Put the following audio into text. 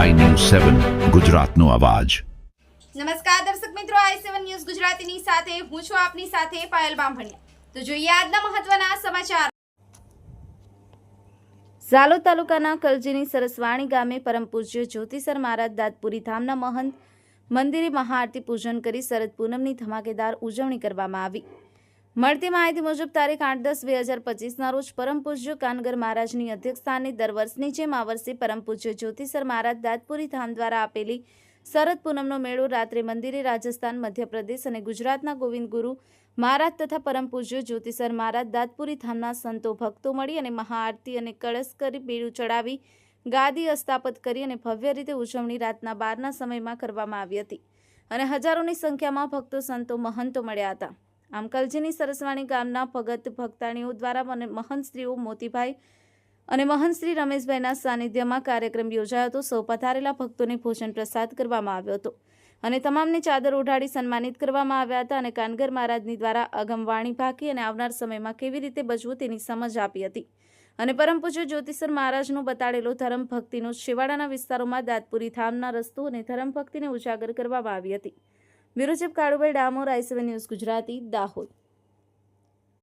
સેવન ગુજરાતનો અવાજ. નમસ્કાર દર્શક મિત્રો આઈ સેવન ન્યૂઝ ગુજરાતીની સાથે હું છું આપની સાથે પાયલ બામભણિયા. તો જોઈએ આજના મહત્વના સમાચાર. ઝાલોદ તાલુકાના કલજીની સરસવાણી ગામે પરમ પૂજ્ય જ્યોતિસર મહારાજ દાદપુરી ધામના મહંત મંદિરે મહાઆરતી પૂજન કરી શરદ પૂનમની ધમાકેદાર ઉજવણી કરવામાં આવી. મળતી માહિતી મુજબ તારીખ આઠ દસ બે હજાર પચીસના રોજ પરમ પૂજ્ય કાનગર મહારાજની અધ્યક્ષસ્થાને દર વર્ષની જેમ આ વર્ષે પરમ પૂજ્ય જ્યોતિસર મહારાજ દાદપુરી ધામ દ્વારા આપેલી શરદ પૂનમનો મેળો રાત્રે મંદિરે રાજસ્થાન, મધ્યપ્રદેશ અને ગુજરાતના ગોવિંદ ગુરુ મહારાજ તથા પરમ પૂજ્ય જ્યોતિસર મહારાજ દાદપુરી ધામના સંતો ભક્તો મળી અને મહાઆરતી અને કળશ કરી બેડું ચડાવી ગાદી અસ્થાપત કરી અને ભવ્ય રીતે ઉજવણી રાતના બારના સમયમાં કરવામાં આવી હતી. અને હજારોની સંખ્યામાં ભક્તો, સંતો, મહંતો મળ્યા હતા. આમ કલજીની સરસવાણી ગામના ભગત ભક્તાણીઓ દ્વારા મહંત સ્ત્રીઓ મોતીભાઈ અને મહંત શ્રી રમેશભાઈના સાનિધ્યમાં કાર્યક્રમ યોજાયો હતો. સૌ પધારેલા ભક્તોને ભોજન પ્રસાદ કરવામાં આવ્યો હતો અને તમામને ચાદર ઓઢાડી સન્માનિત કરવામાં આવ્યા હતા અને કાનગર મહારાજની દ્વારા અગમવાણી ભાકી અને આવનાર સમયમાં કેવી રીતે બચવું તેની સમજ આપી હતી. અને પરમ પૂજ્ય જ્યોતિસર મહારાજનો બતાડેલો ધર્મ ભક્તિનો છેવાડાના વિસ્તારોમાં દાતપુરી ધામના રસ્તો અને ધર્મ ભક્તિને ઉજાગર કરવામાં આવી હતી. Bureau chief Kalubhai Damor ICV news Gujarati Dahod.